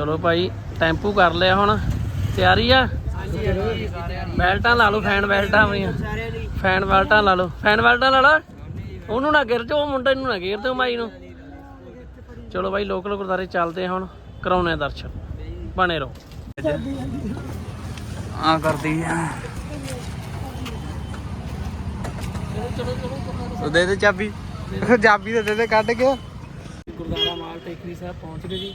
ਚਲੋ ਭਾਈ ਟੈਂਪੂ ਕਰ ਲਿਆ ਹੁਣ। ਤਿਆਰੀ ਆ? ਬੈਲਟਾਂ ਲਾ ਲਓ ਫੈਨ ਬੈਲਟਾਂ ਆਪਣੀਆਂ। ਫੈਨ ਬੈਲਟਾਂ ਲਾ ਲਓ। ਫੈਨ ਬੈਲਟਾਂ ਲਾ ਲਾ। ਉਹਨੂੰ ਨਾ ਗਿਰ ਜਾਓ ਮੁੰਡੇ ਨੂੰ ਨਾ ਗਿਰ ਦਿਓ ਮਾਈ ਨੂੰ। ਚਲੋ ਭਾਈ ਲੋਕਲ ਗੁਰਦਾਰੇ ਚੱਲਦੇ ਹੁਣ। ਕਰਾਉਣੇ ਦਰਸ਼ਨ। ਬਣੇ ਰਹੋ। ਆ ਕਰਦੀ ਆ। ਉਹ ਦੇ ਦੇ ਚਾਬੀ। ਚਾਬੀ ਦੇ ਦੇ ਕੱਢ ਕੇ। ਗੁਰਦੁਆਰਾ ਮਾਲ ਟੇਕਰੀ ਸਾਹਿਬ ਪਹੁੰਚ ਗਏ ਜੀ।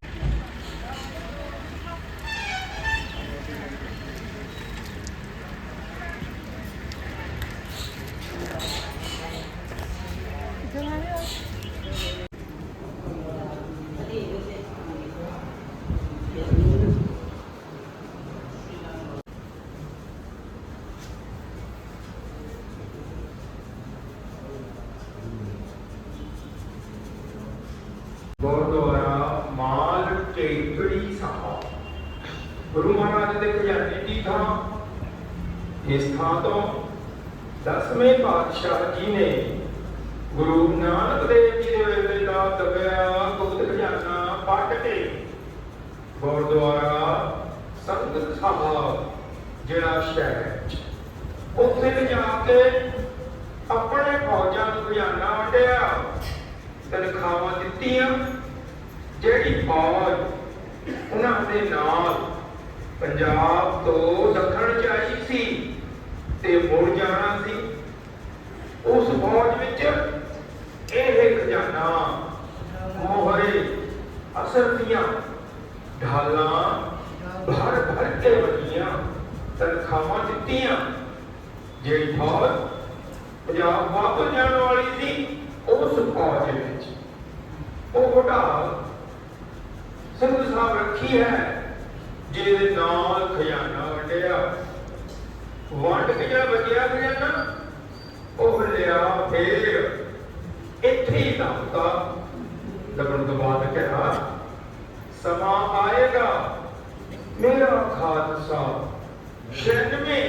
ਗੁਰਦੁਆਰਾ ਮਾਲ ਟੇਕੜੀ ਸਾਹਿਬ। ਗੁਰੂ ਮਹਾਰਾਜ ਦੇ ਖਜ਼ਾਨੇ ਦੀ ਥਾਂ। ਇਸ ਥਾਂ ਤੋਂ ਦਸਵੇਂ ਪਾਤਸ਼ਾਹ ਜੀ ਨੇ ਗੁਰੂ ਨਾਨਕ ਦੇਵ ਜੀ ਦੇ ਵੇਲੇ ਦਾ ਦਬਿਆ ਗੁਪਤ ਖਜ਼ਾਨਾ ਪੱਟ ਕੇ ਗੁਰਦੁਆਰਾ ਸੰਗਤ ਸਾਹਿਬ, ਜਿਹੜਾ ਸ਼ਹਿਰ ਉੱਥੇ ਲਿਜਾ ਕੇ ਆਪਣੇ ਫੌਜਾਂ ਨੂੰ ਖਜ਼ਾਨਾ ਵੰਡਿਆ। ਤਨਖਾਹਾਂ ਦਿੱਤੀਆਂ ਜਿਹੜੀ ਫੌਜ ਉਹਨਾਂ ਦੇ ਨਾਲ ਪੰਜਾਬ ਤੋਂ ਦੱਖਣ ਚ ਆਈ ਸੀ ਤੇ ਮੁੜ ਜਾਣਾ ਸੀ ਉਸ ਫੌਜ ਵਿੱਚ ਇਹ ਖਜ਼ਾਨਾ ਮੋਹਰੇ ਅਸਰ ਦੀਆਂ ਢਾਲਾਂ ਭਰ ਭਰ ਕੇ ਵੰਡੀਆਂ ਤਨਖਾਹਾਂ ਦਿੱਤੀਆਂ ਜਿਹੜੀ ਫੌਜ ਪੰਜਾਬ ਵਾਪਸ ਜਾਣ ਵਾਲੀ ਸੀ ਉਸ ਫੌਜ ਵਿੱਚ ਉਹ ਢਾਲ ਸਿੰਘ ਸਾਹਿਬ ਰੱਖੀ ਹੈ ਜਿਹਦੇ ਨਾਲ ਖਜ਼ਾਨਾ ਵੰਡਿਆ ਵੰਡ ਕੇ ਜਿਹੜਾ ਬਚਿਆ ਖਜ਼ਾਨਾ ਉਹ ਲਿਆ ਫੇਰ ਇੱਥੇ ਹੀ ਦਮਤਾ ਦਬਣ ਤੋਂ ਬਾਅਦ ਕਿਹਾ, ਸਮਾਂ ਆਏਗਾ, ਮੇਰਾ ਖਾਲਸਾ 96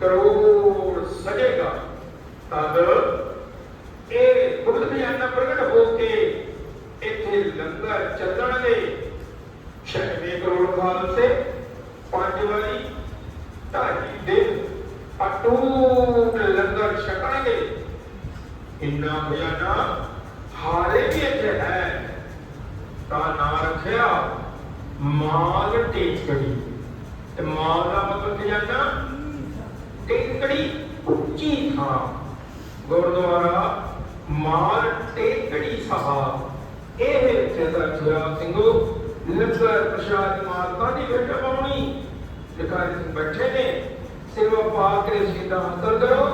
ਕਰੋੜ ਸਜੇਗਾ। ਤਦ ਇਹ ਗੁਪਤ ਖਜ਼ਾਨਾ ਪ੍ਰਗਟ ਹੋ ਕੇ ਇੱਥੇ ਲੰਗਰ ਚੱਲਣਗੇ 96 ਕਰੋੜ ਖਾਲਸੇ, ਪੰਜ ਵਾਰੀ ਢਾਈ ਦਿਨ ਅਟੂਟ ਲੰਗਰ ਛਕਣਗੇ। ਇੰਨਾ ਖਜ਼ਾਨਾ ਹਾਰੇ ਵੀ ਇੱਥੇ ਹੈ। ਤਾਂ ਨਾਂ ਰੱਖਿਆ। ਮਾਲ ਟੇਕੜੀ ਤੇ ਮਾਲ ਦਾ ਮਤਲਬ ਖਜ਼ਾਨਾ ਟੇਕੜੀ ਉੱਚੀ ਥਾਂ ਗੁਰਦੁਆਰਾ ਮਾਲ ਟੇਕੜੀ ਸਾਹਿਬ ਇਹ ਇੱਥੇ ਜੁਰਾ ਸਿੰਘੋ, ਲੰਗਰ ਪ੍ਰਸ਼ਾਦ ਮਾਤਾ ਦੀ ਭੇਟ ਪਾਉਣੀ ਲਿਖਾਰੀ ਬੈਠੇ ਨੇ, ਸੇਵਾ ਪਾ ਕੇ ਸਿੱਧਾ ਹਾਸਲ ਕਰੋ,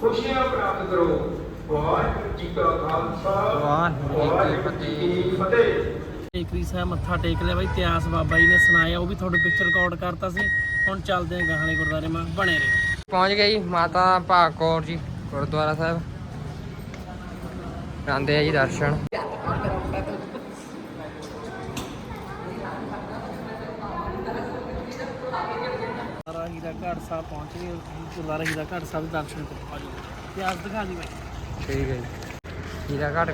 ਖੁਸ਼ੀਆਂ ਪ੍ਰਾਪਤ ਕਰੋ। ਵਾਹਿਗੁਰੂ ਜੀ ਕਾ ਖਾਲਸਾ ਵਾਹਿਗੁਰੂ ਜੀ ਕੀ ਵਾਹਿਗੁਰੂ ਜੀ ਕੀ ਫਤਿਹ ਟੇਕਰੀ ਸਾਹਿਬ ਮੱਥਾ ਟੇਕ ਲਿਆ ਬਾਈ ਇਤਿਹਾਸ ਬਾਬਾ ਜੀ ਨੇ ਸੁਣਾਇਆ ਉਹ ਵੀ ਤੁਹਾਡੇ ਪਿਕਚਰ ਰਿਕਾਰਡ ਕਰਤਾ ਸੀ। ਹੁਣ ਚੱਲਦੇ ਆਂ ਗਾਹਲੇ ਗੁਰਦਾਰੇ ਮਾਂ ਬਣੇ ਰਹੇ। ਪਹੁੰਚ ਗਏ ਜੀ ਮਾਤਾ ਭਾਗ ਕੌਰ ਜੀ ਗੁਰਦੁਆਰਾ ਸਾਹਿਬ। ਕਰਾਂਦੇ ਆ ਜੀ ਦਰਸ਼ਨ। ਗੁਰਦਾਰਾ ਹੀਰਾ ਘਾਟ ਸਾਹਿਬ ਪਹੁੰਚ ਗਏ ਗੁਰਦਾਰਾ ਹੀਰਾ ਘਾਟ ਸਾਹਿਬ ਦੇ ਦਰਸ਼ਨ ਕਰੋ। ਆਜੋ ਇਤਿਹਾਸ ਦਿਖਾ ਦੀ ਬਾਈ। ਠੀਕ ਹੈ ਜੀ ਹੀਰਾ ਘਾਟ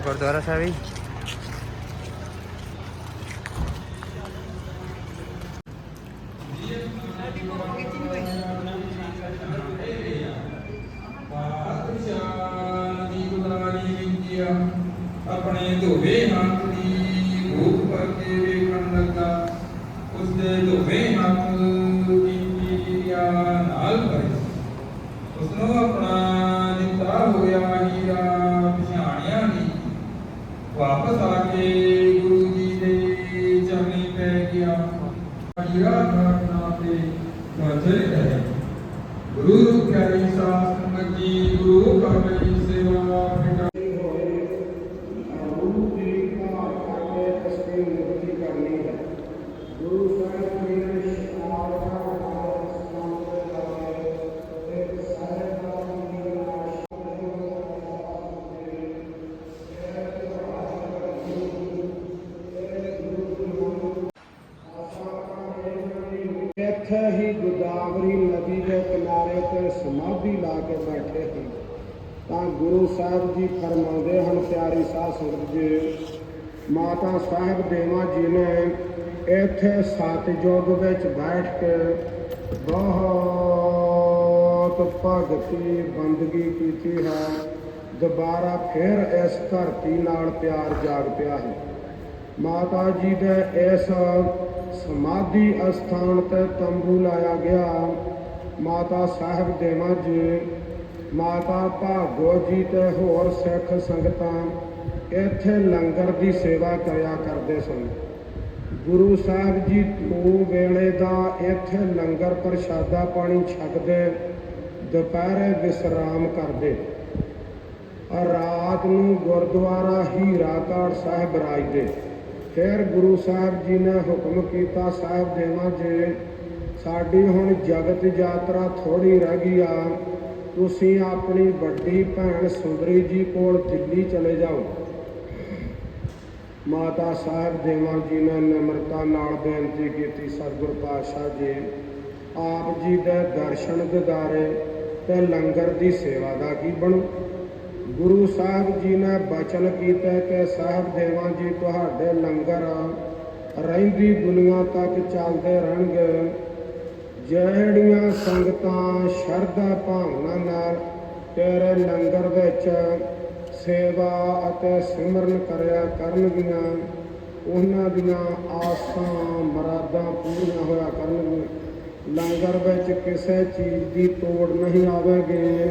ਵਾਪਸ ਆ ਕੇ ਗੁਰੂ ਜੀ ਦੇ ਚਰਨੀ ਪੈ ਗਿਆ। ਹੀਰਾ ਘਟਨਾ ਤੇ ਮਜਲ ਕਰੇ ਗੁਰੂ ਪਿਆਰੀ ਸਾਧ ਸੰਗਤ ਜੀ, ਗੁਰੂ ਘਰ ਸੇਵਾ ਤੇ ਲਾ ਕੇ ਬੈਠੇ ਹਨ ਤਾਂ ਗੁਰੂ ਸਾਹਿਬ ਜੀ ਫਰਮਾਉਂਦੇ ਹਨ, ਪਿਆਰੀ ਸਾਧ ਸੰਗਤ ਜੀ, ਮਾਤਾ ਸਾਹਿਬ ਦੇਵਾ ਜੀ ਨੇ ਇੱਥੇ ਸਤਜੁਗ ਵਿੱਚ ਬੈਠ ਕੇ ਬਹੁਤ ਭਗਤੀ, ਬੰਦਗੀ ਕੀਤੀ ਹੈ। ਦੁਬਾਰਾ ਫਿਰ ਇਸ ਧਰਤੀ ਨਾਲ ਪਿਆਰ ਜਾਗ ਪਿਆ ਹੈ। ਮਾਤਾ ਜੀ ਦੇ ਇਸ ਸਮਾਧੀ ਅਸਥਾਨ ਤੇ ਤੰਬੂ ਲਾਇਆ ਗਿਆ। ਮਾਤਾ ਸਾਹਿਬ ਦੇਵਾ ਜੀ, ਮਾਤਾ ਭਾਗੋ ਜੀ ਤੇ ਹੋਰ ਸਿੱਖ ਸੰਗਤਾਂ, ਇੱਥੇ ਲੰਗਰ ਦੀ ਸੇਵਾ ਕਰਿਆ ਕਰਦੇ ਸਨ। ਗੁਰੂ ਸਾਹਿਬ ਜੀ ਦੋ ਵੇਲੇ ਦਾ ਇੱਥੇ ਲੰਗਰ ਪ੍ਰਸ਼ਾਦਾ ਪਾਣੀ ਛਕਦੇ, ਦੁਪਹਿਰੇ ਵਿਸਰਾਮ ਕਰਦੇ। ਔਰ ਰਾਤ ਨੂੰ ਗੁਰਦੁਆਰਾ ਹੀਰਾਕਾੜ ਸਾਹਿਬ ਰਾਜਦੇ ਫਿਰ ਗੁਰੂ ਸਾਹਿਬ ਜੀ ਨੇ ਹੁਕਮ ਕੀਤਾ, ਸਾਹਿਬ ਦੇਵਾਂ ਜੀ ਸਾਡੀ ਹੁਣ ਜਗਤ ਯਾਤਰਾ ਥੋੜੀ ਰਹਿ ਗਈ ਆ। ਤੁਸੀਂ ਆਪਣੀ ਵੱਡੀ ਭੈਣ ਸੁੰਦਰੀ ਜੀ ਕੋਲ ਦਿੱਲੀ ਚਲੇ ਜਾਓ। ਮਾਤਾ ਸਾਹਿਬ ਦੇਵਾਂ ਜੀ ਨੇ ਨਿਮਰਤਾ ਨਾਲ ਬੇਨਤੀ ਕੀਤੀ, ਸਤਿਗੁਰ ਪਾਤਸ਼ਾਹ ਜੀ। ਆਪ ਜੀ ਦੇ ਦਰਸ਼ਨ ਦਿਦਾਰੇ ਤੇ ਲੰਗਰ ਦੀ ਸੇਵਾ ਦਾ ਕੀ ਬਣੂ? ਗੁਰੂ ਸਾਹਿਬ ਜੀ ਨੇ ਬਚਨ ਕੀਤਾ ਕਿ ਸਾਹਿਬ ਦੇਵਾਂ ਜੀ ਤੁਹਾਡੇ ਲੰਗਰ ਰਹਿੰਦੀ ਦੁਨੀਆ ਤੱਕ ਚੱਲਦੇ ਰਹਿਣਗੇ। ਜਿਹੜੀਆਂ ਸੰਗਤਾਂ ਸ਼ਰਧਾ ਭਾਵਨਾ ਨਾਲ ਤੇਰੇ ਲੰਗਰ ਵਿੱਚ ਸੇਵਾ ਅਤੇ ਸਿਮਰਨ ਕਰਿਆ ਕਰਨਗੀਆਂ, ਉਹਨਾਂ ਦੀਆਂ ਆਸਾਂ ਮਰਾਦਾਂ ਪੂਰੀਆਂ ਹੋਇਆ ਕਰਨਗੀਆਂ। ਲੰਗਰ ਵਿੱਚ ਕਿਸੇ ਚੀਜ਼ ਦੀ ਤੋੜ ਨਹੀਂ ਆਵੇਗੀ।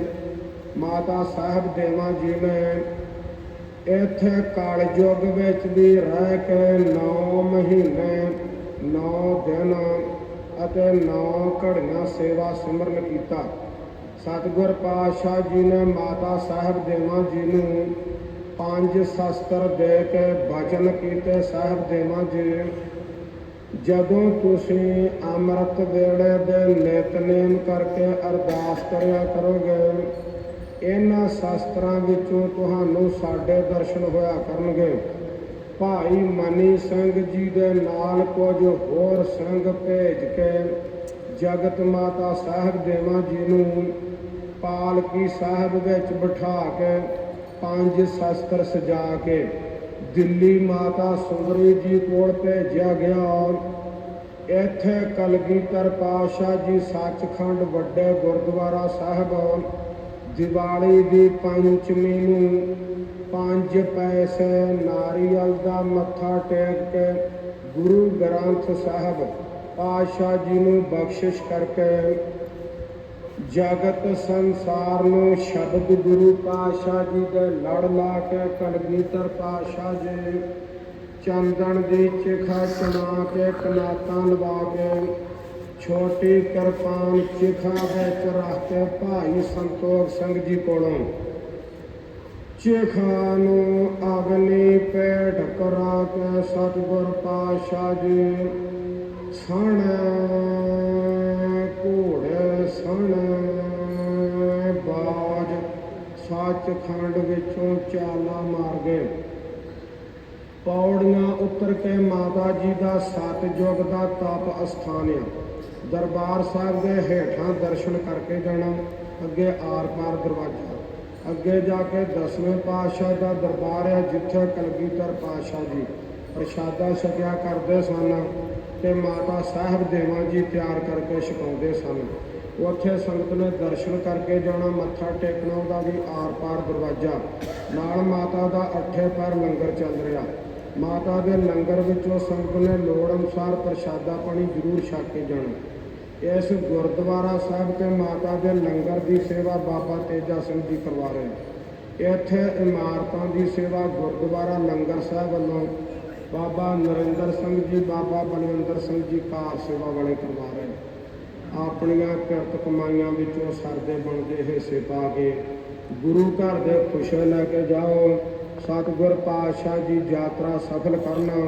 ਮਾਤਾ ਸਾਹਿਬ ਦੇਵਾਂ ਜੀ ਨੇ ਇੱਥੇ ਕਲਯੁਗ ਵਿੱਚ ਵੀ ਰਹਿ ਕੇ 9 ਮਹੀਨੇ 9 ਦਿਨ ਅਤੇ 9 ਘੜੀਆਂ ਸੇਵਾ ਸਿਮਰਨ ਕੀਤਾ। ਸਤਿਗੁਰ ਪਾਤਸ਼ਾਹ ਜੀ ਨੇ ਮਾਤਾ ਸਾਹਿਬ ਦੇਵਾਂ ਜੀ ਨੂੰ ਪੰਜ ਸ਼ਸਤਰ ਦੇ ਕੇ ਬਚਨ ਕੀਤੇ। ਸਾਹਿਬ ਦੇਵਾਂ ਜੀ, ਜਦੋਂ ਤੁਸੀਂ ਅੰਮ੍ਰਿਤ ਵੇਲੇ ਦੇ ਨਿਤਨੇਮ ਕਰਕੇ ਅਰਦਾਸ ਕਰਿਆ ਕਰੋਗੇ, ਇਹਨਾਂ ਸ਼ਾਸਤਰਾਂ ਵਿੱਚੋਂ ਤੁਹਾਨੂੰ ਸਾਡੇ ਦਰਸ਼ਨ ਹੋਇਆ ਕਰਨਗੇ। ਭਾਈ ਮਨੀ ਸਿੰਘ ਜੀ ਦੇ ਨਾਲ ਕੁਝ ਹੋਰ ਸਿੰਘ ਭੇਜ ਕੇ ਜਗਤ ਮਾਤਾ ਸਾਹਿਬ ਦੇਵਾਂ ਜੀ ਨੂੰ ਪਾਲਕੀ ਸਾਹਿਬ ਵਿੱਚ ਬਿਠਾ ਕੇ ਪੰਜ ਸ਼ਸਤਰ ਸਜਾ ਕੇ ਦਿੱਲੀ ਮਾਤਾ ਸੁੰਦਰੀ ਜੀ ਕੋਲ ਭੇਜਿਆ ਗਿਆ। ਇੱਥੇ ਕਲਗੀਧਰ ਪਾਤਸ਼ਾਹ ਜੀ ਸੱਚਖੰਡ ਵੱਡੇ ਗੁਰਦੁਆਰਾ ਸਾਹਿਬ, ਦੀਵਾਲੀ ਦੀ ਪੰਚਮੀ ਨੂੰ ਪੰਜ ਪੈਸੇ ਨਾਰੀਅਲ ਦਾ ਮੱਥਾ ਟੇਕ ਕੇ ਗੁਰੂ ਗ੍ਰੰਥ ਸਾਹਿਬ ਪਾਤਸ਼ਾਹ ਜੀ ਨੂੰ ਬਖਸ਼ਿਸ਼ ਕਰਕੇ ਜਗਤ ਸੰਸਾਰ ਨੂੰ ਸ਼ਬਦ ਗੁਰੂ ਪਾਤਸ਼ਾਹ ਜੀ ਦੇ ਲੜ ਲਾ ਕੇ ਕਲਗੀਧਰ ਪਾਤਸ਼ਾਹ ਜੀ ਚੰਦਨ ਦੀ ਚਿਖਾ ਚਣਾ ਕੇ ਕਨਾਤਾਂ ਲਵਾ ਕੇ ਛੋਟੀ ਕਿਰਪਾਨ ਚਿਖਾ ਵਿੱਚ ਰੱਖ ਕੇ ਭਾਈ ਸੰਤੋਖ ਸਿੰਘ ਜੀ ਕੋਲੋਂ ਚਿਖਾ ਨੂੰ ਅਗਨੀ ਪੇਟ ਕਰਾ ਕੇ ਸਤਿਗੁਰ ਪਾਤਸ਼ਾਹ ਜੀ ਸਣ ਘੋੜੇ ਸਣ ਬਾਜ ਸੱਚਖੰਡ ਵਿੱਚੋਂ ਚਾਲਾ ਮਾਰ ਗਏ। ਪੌੜੀਆਂ ਉੱਤਰ ਕੇ ਮਾਤਾ ਜੀ ਦਾ ਸਤਜੁਗ ਦਾ ਤਪ ਅਸਥਾਨ ਆ ਦਰਬਾਰ ਸਾਹਿਬ ਦੇ ਹੇਠਾਂ ਦਰਸ਼ਨ ਕਰਕੇ ਜਾਣਾ, ਅੱਗੇ ਆਰ-ਪਾਰ ਦਰਵਾਜ਼ਾ। ਅੱਗੇ ਜਾ ਕੇ ਦਸਵੇਂ ਪਾਤਸ਼ਾਹ ਦਾ ਦਰਬਾਰ ਹੈ, ਜਿੱਥੇ ਕਲਗੀਧਰ ਪਾਤਸ਼ਾਹ ਜੀ ਪ੍ਰਸ਼ਾਦਾ ਛਕਿਆ ਕਰਦੇ ਸਨ ਤੇ ਮਾਤਾ ਸਾਹਿਬ ਦੇਵਾਂ ਜੀ ਤਿਆਰ ਕਰਕੇ ਛਕਾਉਂਦੇ ਸਨ। ਉੱਥੇ ਸੰਗਤ ਨੇ ਦਰਸ਼ਨ ਕਰਕੇ ਜਾਣਾ, ਮੱਥਾ ਟੇਕਣਾ, ਉਹਦਾ ਵੀ ਆਰ-ਪਾਰ ਦਰਵਾਜ਼ਾ। ਨਾਲ ਮਾਤਾ ਦਾ ਅੱਠੇ ਪੈਰ ਲੰਗਰ ਚੱਲ ਰਿਹਾ। ਮਾਤਾ ਦੇ ਲੰਗਰ ਵਿੱਚੋਂ ਸੰਗਤ ਨੇ ਲੋੜ ਅਨੁਸਾਰ ਪ੍ਰਸ਼ਾਦਾ ਪਾਣੀ ਜ਼ਰੂਰ ਛਕ ਕੇ ਜਾਣਾ। ਇਸ ਗੁਰਦੁਆਰਾ ਸਾਹਿਬ ਤੇ ਮਾਤਾ ਦੇ ਲੰਗਰ ਦੀ ਸੇਵਾ ਬਾਬਾ ਤੇਜਾ ਸਿੰਘ ਜੀ ਕਰਵਾ ਰਹੇ ਇੱਥੇ ਇਮਾਰਤਾਂ ਦੀ ਸੇਵਾ ਗੁਰਦੁਆਰਾ ਲੰਗਰ ਸਾਹਿਬ ਵੱਲੋਂ ਬਾਬਾ ਨਰਿੰਦਰ ਸਿੰਘ ਜੀ, ਬਾਬਾ ਬਲਵਿੰਦਰ ਸਿੰਘ ਜੀ ਕਾਰ ਸੇਵਾ ਵਾਲੇ ਕਰਵਾ ਰਹੇ ਆਪਣੀਆਂ ਕਿਰਤ ਕਮਾਈਆਂ ਵਿੱਚੋਂ ਸਰਦੇ ਬਣਦੇ ਹਿੱਸੇ ਪਾ ਕੇ ਗੁਰੂ ਘਰ ਦੇ ਖੁਸ਼ੇ ਲੈ ਕੇ ਜਾਓ, ਸਤਿਗੁਰ ਪਾਤਸ਼ਾਹ ਜੀ ਯਾਤਰਾ ਸਫਲ ਕਰਨਾ।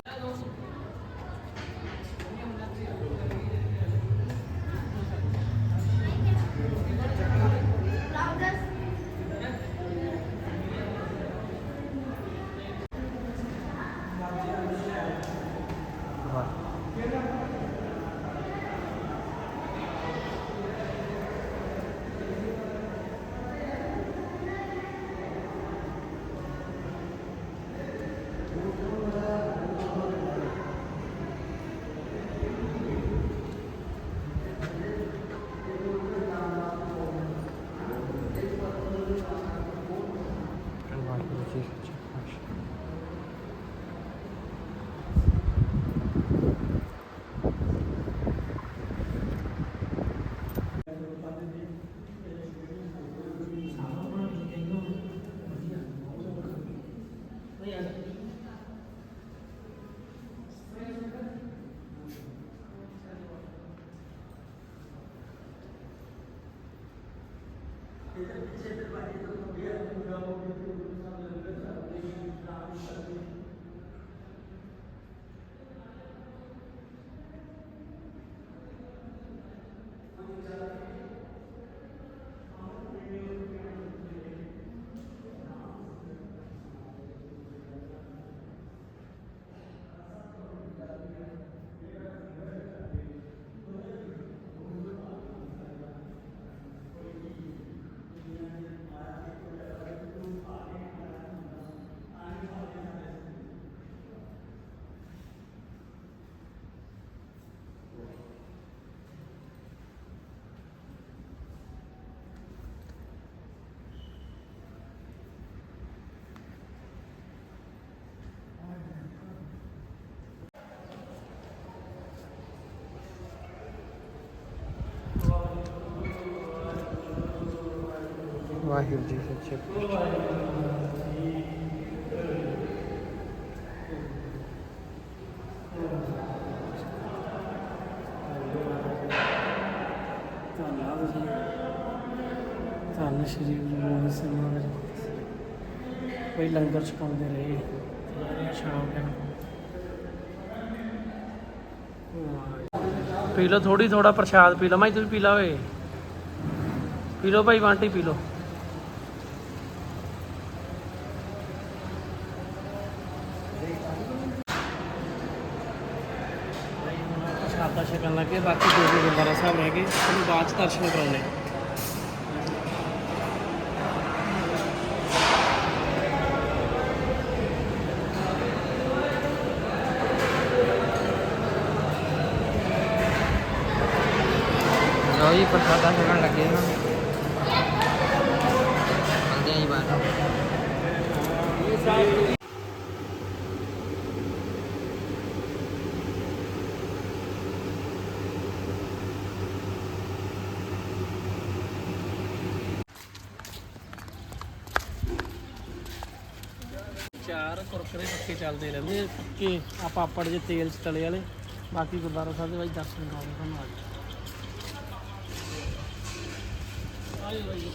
ਵਾਹਿਗੁਰੂ ਜੀ ਸੱਚੇ ਧੰਨ ਸ਼੍ਰੀ ਗੁਰੂ ਗੋਬਿੰਦ ਸਿੰਘ ਮਹਾਰਾਜ ਕੋਈ ਲੰਗਰ ਛਕਾਉਂਦੇ ਰਹੇ। ਸ਼ਾਮ ਨੂੰ ਪੀ ਲਓ ਥੋੜੀ ਥੋੜਾ ਪ੍ਰਸ਼ਾਦ ਪੀ ਲਓ। ਮੈਂ ਤੁਸੀਂ ਪੀ ਲਾ ਓਏ। ਪੀ ਲਓ ਭਾਈ ਵਾਂਟੀ ਪੀ ਲਓ ਪ੍ਰਸ਼ਾਦਾ ਛਕਣ ਲੱਗੇ ਬਾਕੀ ਜੋ ਵੀ ਗੁਰਦੁਆਰਾ ਸਾਹਿਬ ਰਹਿ ਗਏ ਤੁਹਾਨੂੰ ਬਾਅਦ ਚ ਦਰਸ਼ਨ ਕਰਾਉਣੇ ਲਓ ਜੀ, ਪ੍ਰਸਾਦਾ ਛਕਣ ਲੱਗੇ ਹਾਂ। ਮਿਲਦੇ ਆਂ ਜੀ ਬਾਅਦ ਚਾਰ ਕੁਰਕਰੇ ਪੱਕੇ ਚੱਲਦੇ ਰਹਿੰਦੇ ਆ, ਪੱਕੇ ਆ ਪਾਪੜ ਜੇ ਤੇਲ ਚ ਤਲੇ ਵਾਲੇ। ਬਾਕੀ ਗੁਰਦੁਆਰਾ ਸਾਹਿਬ ਦੇ ਵਿੱਚ ਦਰਸ਼ਨ ਕਰਾਉਂਦੇ ਤੁਹਾਨੂੰ ਅੱਜ। ਆਇਓ ਬਾਈ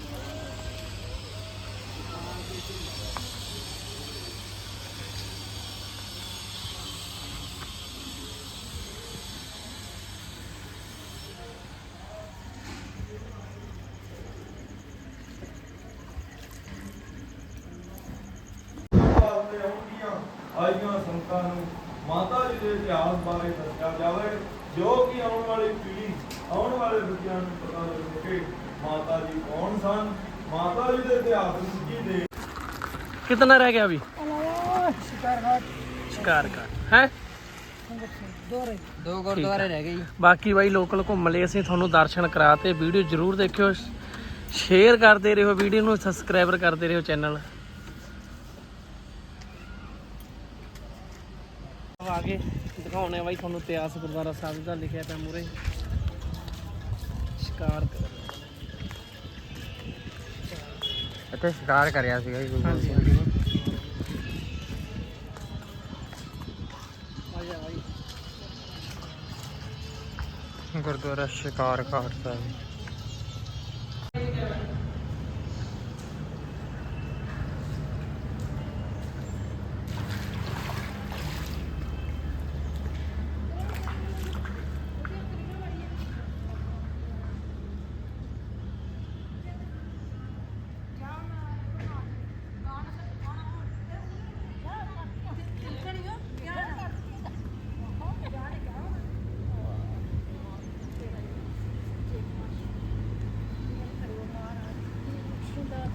ਆਈਆਂ ਸੰਤਾਂ ਨੂੰ ਮਾਤਾ ਜੀ ਦੇ ਇਤਿਹਾਸ ਬਾਰੇ ਦੱਸਿਆ ਜਾਵੇ ਜੋ ਕਿ ਆਉਣ ਵਾਲੀ ਪੀੜ੍ਹੀ ਆਉਣ ਵਾਲੇ ਬੱਚਿਆਂ ਨੂੰ ਪਤਾ ਲੱਗੇ ਕਿ ਮਾਤਾ ਜੀ ਕੌਣ ਸਨ ਮਾਤਾ ਜੀ ਦੇ ਇਤਿਹਾਸ ਨੂੰ ਕੀ ਦੇ कितना रह गया अभी शिकार का है ਦੋ ਗੁਰਦੁਆਰੇ ਰਹਿ ਗਏ ਜੀ ਬਾਕੀ ਬਾਈ ਲੋਕਲ ਘੁੰਮ ਲਏ ਅਸੀਂ ਤੁਹਾਨੂੰ ਦਰਸ਼ਨ ਕਰਾਤੇ ਵੀਡੀਓ ਜਰੂਰ ਦੇਖਿਓ ਸ਼ੇਅਰ ਕਰਦੇ ਰਹੋ ਵੀਡੀਓ ਨੂੰ ਸਬਸਕ੍ਰਾਈਬਰ ਕਰਦੇ ਰਹੋ ਚੈਨਲ ਦਿਖਾਉਣੇ ਆ ਬਾਈ ਤੁਹਾਨੂੰ ਇਤਿਹਾਸ ਗੁਰਦੁਆਰਾ ਸਾਹਿਬ ਦਾ ਲਿਖਿਆ ਪਿਆ ਮੂਰੇ ਸ਼ਿਕਾਰ ਕਰੋ ਇੱਥੇ ਸ਼ਿਕਾਰ ਕਰਿਆ ਸੀਗਾ ਜੀ ਗੁਰੂ ਹਾਂਜੀ ਹਾਂਜੀ ਨੇ। ਆ ਜਾ ਬਾਈ। ਗੁਰਦੁਆਰਾ ਸ਼ਿਕਾਰ ਘਾਟ ਸਾਹਿਬ।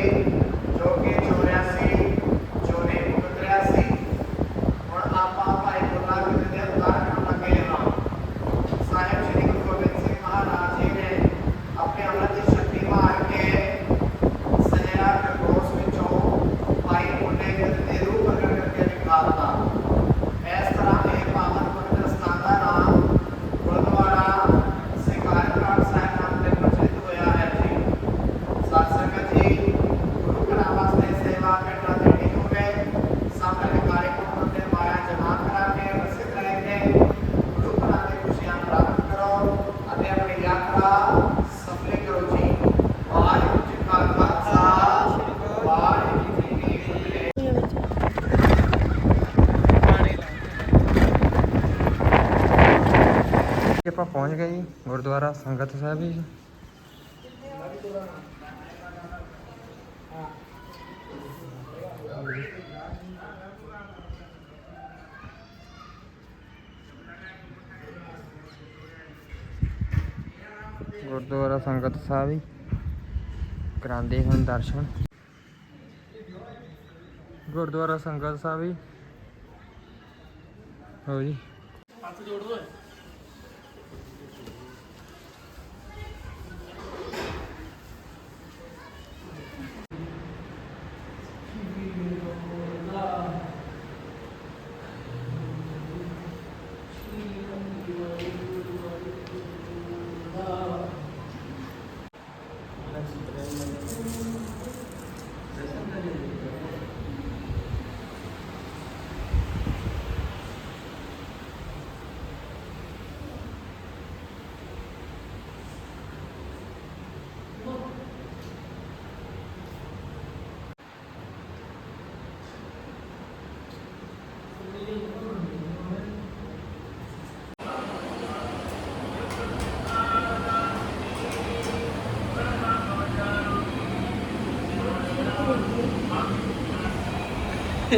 Amen. ਗੁਰਦੁਆਰਾ ਸੰਗਤ ਸਾਹਿਬ ਜੀ। ਗੁਰਦੁਆਰਾ ਸੰਗਤ ਸਾਹਿਬ ਜੀ। ਕਰਾਂਦੇ ਹਨ ਦਰਸ਼ਨ। ਗੁਰਦੁਆਰਾ ਸੰਗਤ ਸਾਹਿਬ ਜੀ। ਹੋ ਜੀ। ਹੱਥ ਜੋੜ ਦੋ